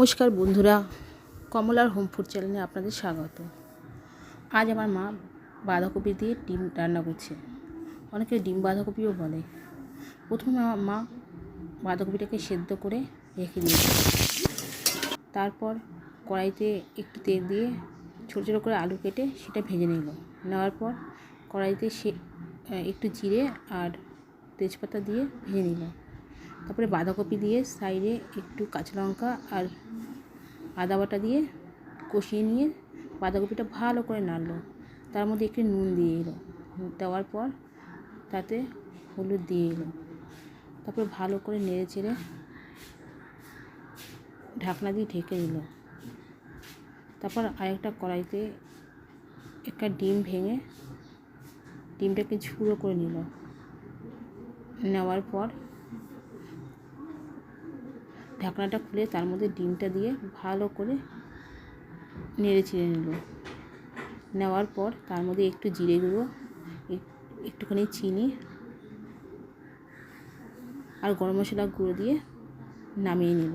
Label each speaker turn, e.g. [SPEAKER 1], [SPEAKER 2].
[SPEAKER 1] নমস্কার বন্ধুরা কমলার হোম ফুড চ্যানেলে আপনাদের স্বাগত। আজ আমার মা বাঁধাকপি দিয়ে ডিম রান্না করছে। অনেকে ডিম বাঁধাকপিও বলে। প্রথমে আমার মা বাঁধাকপিটাকে সেদ্ধ করে রেখে দিয়েছে। তারপর কড়াইতে একটু তেল দিয়ে ছোটো ছোটো করে আলু কেটে সেটা ভেজে নিল। নেওয়ার পর কড়াইতে সে একটু জিরে আর তেজপাতা দিয়ে ভেজে নিল। তারপরে বাঁধাকপি দিয়ে সাইডে একটু কাঁচা লঙ্কা আর আদা বাটা দিয়ে কষিয়ে নিয়ে বাঁধাকপিটা ভালো করে নাড়লো। তার মধ্যে একটু নুন দিয়ে এলো। দেওয়ার পর তাতে হলুদ দিয়ে এলো। তারপরে ভালো করে নেড়ে চেড়ে ঢাকনা দিয়ে ঢেকে দিল। তারপর আরেকটা কড়াইতে একটা ডিম ভেঙে ডিমটাকে ঝুড়ো করে নিল। নেওয়ার পর ঢাকনাটা খুলে তার মধ্যে ডিমটা দিয়ে ভালো করে নেড়ে চিড়ে নিল। নেওয়ার পর তার মধ্যে একটু জিরে গুঁড়ো একটুখানি চিনি আর গরম মশলা গুঁড়ো দিয়ে নামিয়ে নিল।